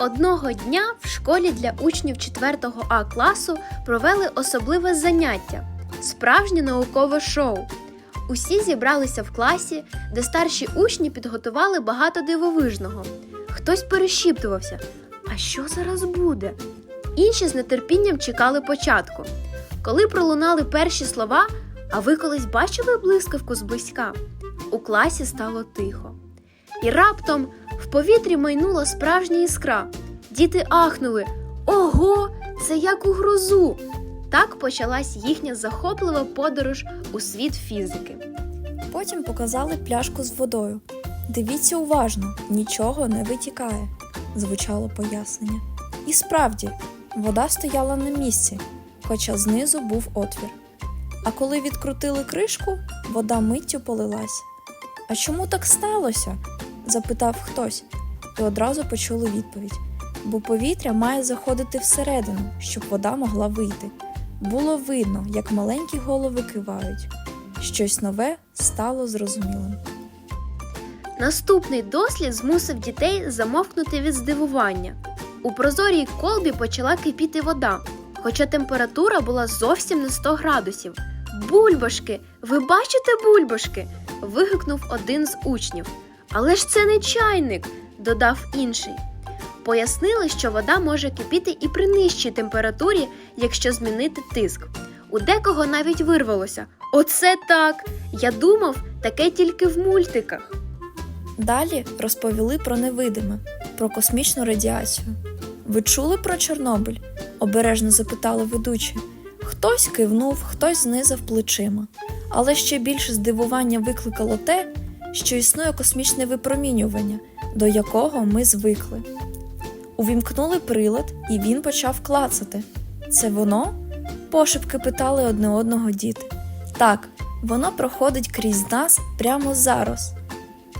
Одного дня в школі для учнів 4 А класу провели особливе заняття справжнє наукове шоу. Усі зібралися в класі, де старші учні підготували багато дивовижного. Хтось перешіптувався. А що зараз буде? Інші з нетерпінням чекали початку. Коли пролунали перші слова, а ви колись бачили блискавку зблизька? У класі стало тихо. І раптом в повітрі майнула справжня іскра. Діти ахнули: Ого, це як у грозу! Так почалась їхня захоплива подорож у світ фізики. Потім показали пляшку з водою. Дивіться уважно, нічого не витікає, звучало пояснення. І справді, вода стояла на місці, хоча знизу був отвір. А коли відкрутили кришку, вода миттю полилась. А чому так сталося? Запитав хтось, і одразу почули відповідь. Бо повітря має заходити всередину, щоб вода могла вийти. Було видно, як маленькі голови кивають. Щось нове стало зрозумілим. Наступний дослід змусив дітей замовкнути від здивування. У прозорій колбі почала кипіти вода, хоча температура була зовсім не 100 градусів. Бульбашки! Ви бачите бульбашки? вигукнув один з учнів. Але ж це не чайник, додав інший. Пояснили, що вода може кипіти і при нижчій температурі, якщо змінити тиск. У декого навіть вирвалося. Оце так! Я думав, таке тільки в мультиках. Далі розповіли про невидиме, про космічну радіацію. Ви чули про Чорнобиль? обережно запитали ведучі. Хтось кивнув, хтось знизав плечима. Але ще більше здивування викликало те, що існує космічне випромінювання, до якого ми звикли. Увімкнули прилад, і він почав клацати. Це воно? пошепки питали одне одного діти. Так, воно проходить крізь нас прямо зараз,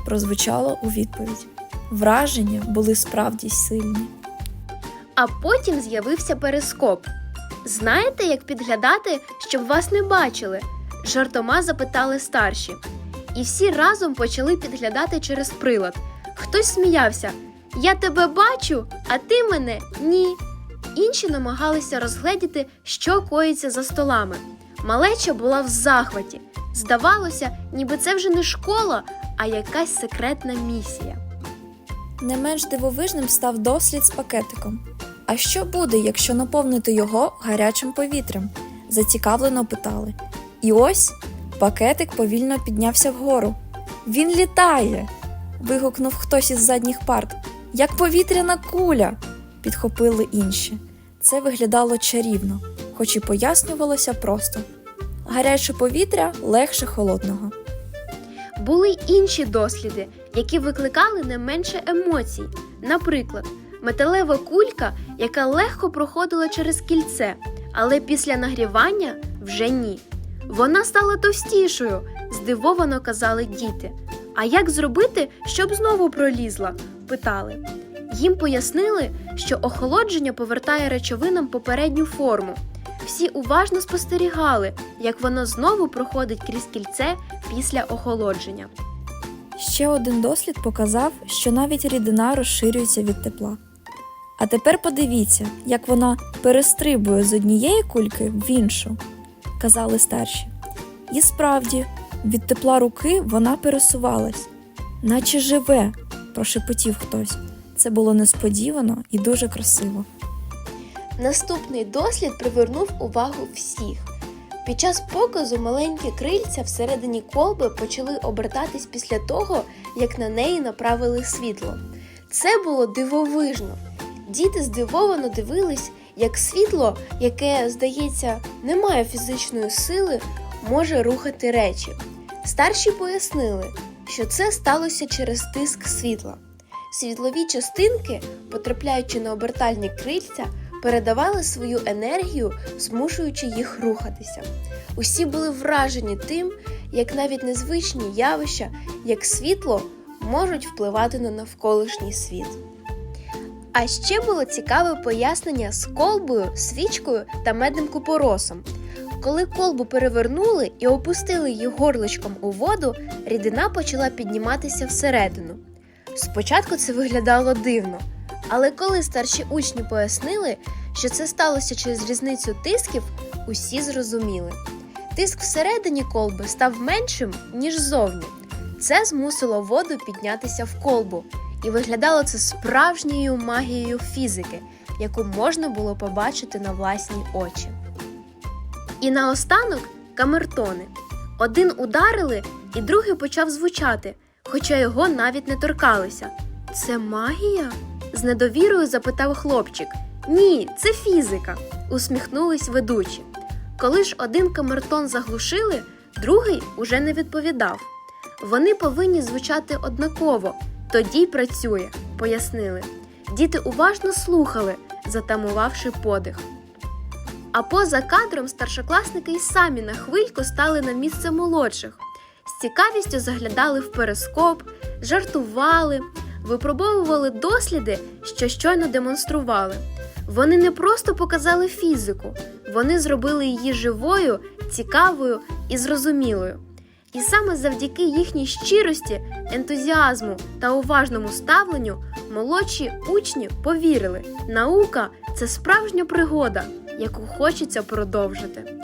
прозвучало у відповідь. Враження були справді сильні. А потім з'явився перископ. Знаєте, як підглядати, щоб вас не бачили? жартома запитали старші. І всі разом почали підглядати через прилад. Хтось сміявся: Я тебе бачу, а ти мене ні. Інші намагалися розгледіти, що коїться за столами. Малеча була в захваті. Здавалося, ніби це вже не школа, а якась секретна місія. Не менш дивовижним став дослід з пакетиком. А що буде, якщо наповнити його гарячим повітрям? зацікавлено питали. І ось пакетик повільно піднявся вгору. Він літає. вигукнув хтось із задніх парт. Як повітряна куля, підхопили інші. Це виглядало чарівно, хоч і пояснювалося просто. Гаряче повітря легше холодного. Були інші досліди, які викликали не менше емоцій. Наприклад, металева кулька, яка легко проходила через кільце, але після нагрівання вже ні. Вона стала товстішою, здивовано казали діти. А як зробити, щоб знову пролізла? питали. Їм пояснили, що охолодження повертає речовинам попередню форму. Всі уважно спостерігали, як воно знову проходить крізь кільце після охолодження. Ще один дослід показав, що навіть рідина розширюється від тепла. А тепер подивіться, як вона перестрибує з однієї кульки в іншу, казали старші. І справді, від тепла руки вона пересувалась, наче живе, прошепотів хтось. Це було несподівано і дуже красиво. Наступний дослід привернув увагу всіх. Під час показу маленькі крильця всередині колби почали обертатись після того, як на неї направили світло. Це було дивовижно. Діти здивовано дивились, як світло, яке, здається, не має фізичної сили, може рухати речі. Старші пояснили, що це сталося через тиск світла. Світлові частинки, потрапляючи на обертальні крильця, передавали свою енергію, змушуючи їх рухатися. Усі були вражені тим, як навіть незвичні явища, як світло, можуть впливати на навколишній світ. А ще було цікаве пояснення з колбою, свічкою та медним купоросом. Коли колбу перевернули і опустили її горличком у воду, рідина почала підніматися всередину. Спочатку це виглядало дивно, Але коли старші учні пояснили, що це сталося через різницю тисків, усі зрозуміли. Тиск всередині колби став меншим, ніж зовні. Це змусило воду піднятися в колбу, і виглядало це справжньою магією фізики, яку можна було побачити на власні очі. І наостанок камертони. Один ударили, і другий почав звучати, хоча його навіть не торкалися. Це магія? з недовірою запитав хлопчик. Ні, це фізика, усміхнулись ведучі. Коли ж один камертон заглушили, другий уже не відповідав. Вони повинні звучати однаково, тоді й працює, пояснили. Діти уважно слухали, затамувавши подих. А поза кадром старшокласники й самі на хвильку стали на місце молодших, з цікавістю заглядали в перископ, жартували, випробовували досліди, що щойно демонстрували. Вони не просто показали фізику, вони зробили її живою, цікавою і зрозумілою. І саме завдяки їхній щирості, ентузіазму та уважному ставленню молодші учні повірили, наука це справжня пригода, яку хочеться продовжити.